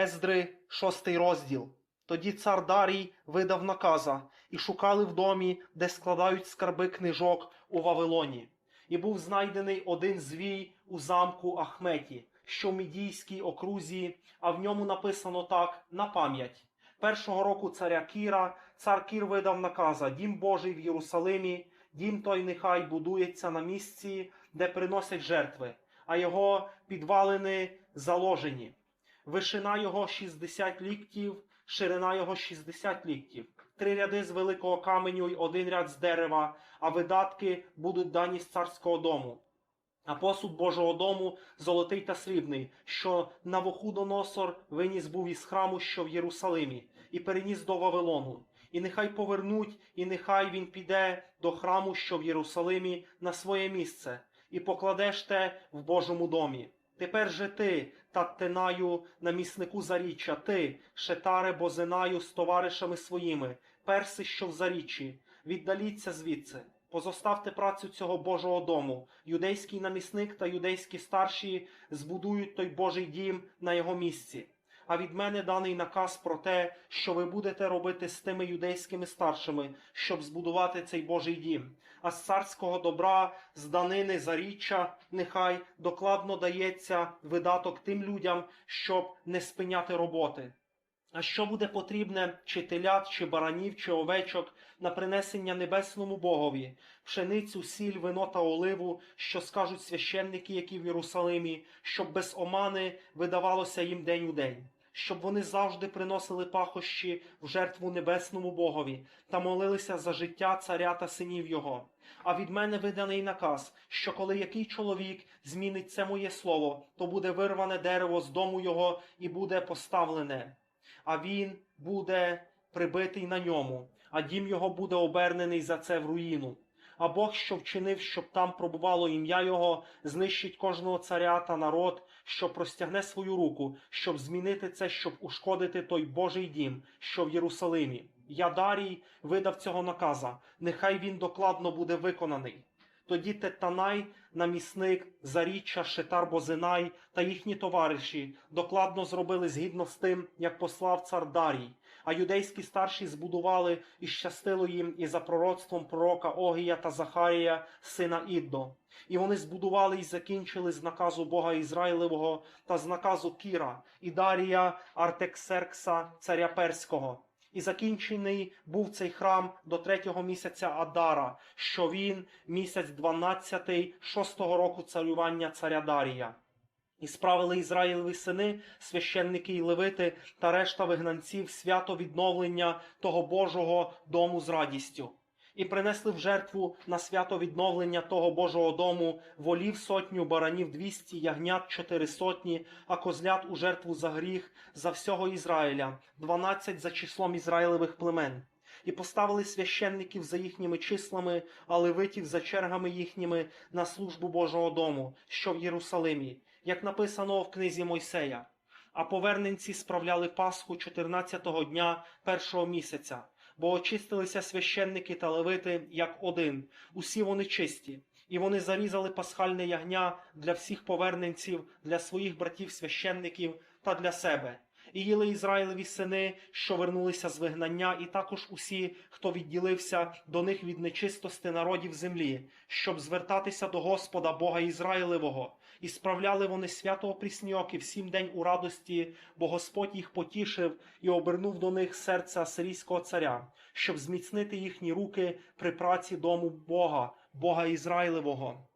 Ездри, шостий розділ. Тоді цар Дарій видав наказа, і шукали в домі, де складають скарби книжок у Вавилоні. І був знайдений один звій у замку Ахметі, що в Мідійській окрузі, а в ньому написано так на пам'ять. Першого року царя Кіра, цар Кір видав наказа Дім Божий в Єрусалимі, дім той нехай будується на місці, де приносять жертви, а його підвалини заложені. Вишина його 60 ліктів, ширина його 60 ліктів. Три ряди з великого каменю й один ряд з дерева, а видатки будуть дані з царського дому. А посуд Божого дому золотий та срібний, що Навуходоносор виніс був із храму, що в Єрусалимі, і переніс до Вавилону. І нехай повернуть, і нехай він піде до храму, що в Єрусалимі, на своє місце, і покладеш те в Божому домі. Тепер же ти, Таттенаю, наміснику заріччя, ти, Шетаре Бозинаю з товаришами своїми, перси, що в заріччі, віддаліться звідси. Позоставте працю цього Божого дому. Юдейський намісник та юдейські старші збудують той Божий дім на його місці. А від мене даний наказ про те, що ви будете робити з тими юдейськими старшими, щоб збудувати цей Божий дім. А з царського добра, з данини заріччя, нехай докладно дається видаток тим людям, щоб не спиняти роботи. А що буде потрібне чи телят, чи баранів, чи овечок на принесення небесному Богові, пшеницю, сіль, вино та оливу, що скажуть священники, які в Єрусалимі, щоб без омани видавалося їм день у день, щоб вони завжди приносили пахощі в жертву небесному Богові та молилися за життя царя та синів його. А від мене виданий наказ, що коли який чоловік змінить це моє слово, то буде вирване дерево з дому його і буде поставлене а він буде прибитий на ньому, а дім його буде обернений за це в руїну. А Бог, що вчинив, щоб там пробувало ім'я Його, знищить кожного царя та народ, що простягне свою руку, щоб змінити це, щоб ушкодити той Божий дім, що в Єрусалимі. Я Дарій видав цього наказа, нехай він докладно буде виконаний. Тоді Тетанай, намісник, Заріччя, Шетар Бозинай та їхні товариші докладно зробили згідно з тим, як послав цар Дарій. А юдейські старші збудували і щастило їм і за пророцтвом пророка Огія та Захарія, сина Іддо. І вони збудували і закінчили з наказу Бога Ізраїлевого та з наказу Кіра і Дарія Артексеркса, царя Перського. І закінчений був цей храм до третього місяця Адара, що він місяць 12 шостого року царювання царя Дарія. І справили Ізраїлеві сини, священники і левити та решта вигнанців свято відновлення того Божого дому з радістю. І принесли в жертву на свято відновлення того Божого дому волів сотню, баранів двісті, ягнят чотири сотні, а козлят у жертву за гріх за всього Ізраїля, дванадцять за числом Ізраїлевих племен. І поставили священників за їхніми числами, а левитів за чергами їхніми на службу Божого дому, що в Єрусалимі, як написано в книзі Мойсея. А поверненці справляли Пасху 14-го дня першого місяця, бо очистилися священники та левити як один, усі вони чисті, і вони зарізали пасхальне ягня для всіх поверненців, для своїх братів священників та для себе. І їли Ізраїлеві сини, що вернулися з вигнання, і також усі, хто відділився до них від нечистости народів землі, щоб звертатися до Господа Бога Ізраїлевого, і справляли вони свято опрісньоки всім день у радості, бо Господь їх потішив і обернув до них серце асирійського царя, щоб зміцнити їхні руки при праці дому Бога, Бога Ізраїлевого.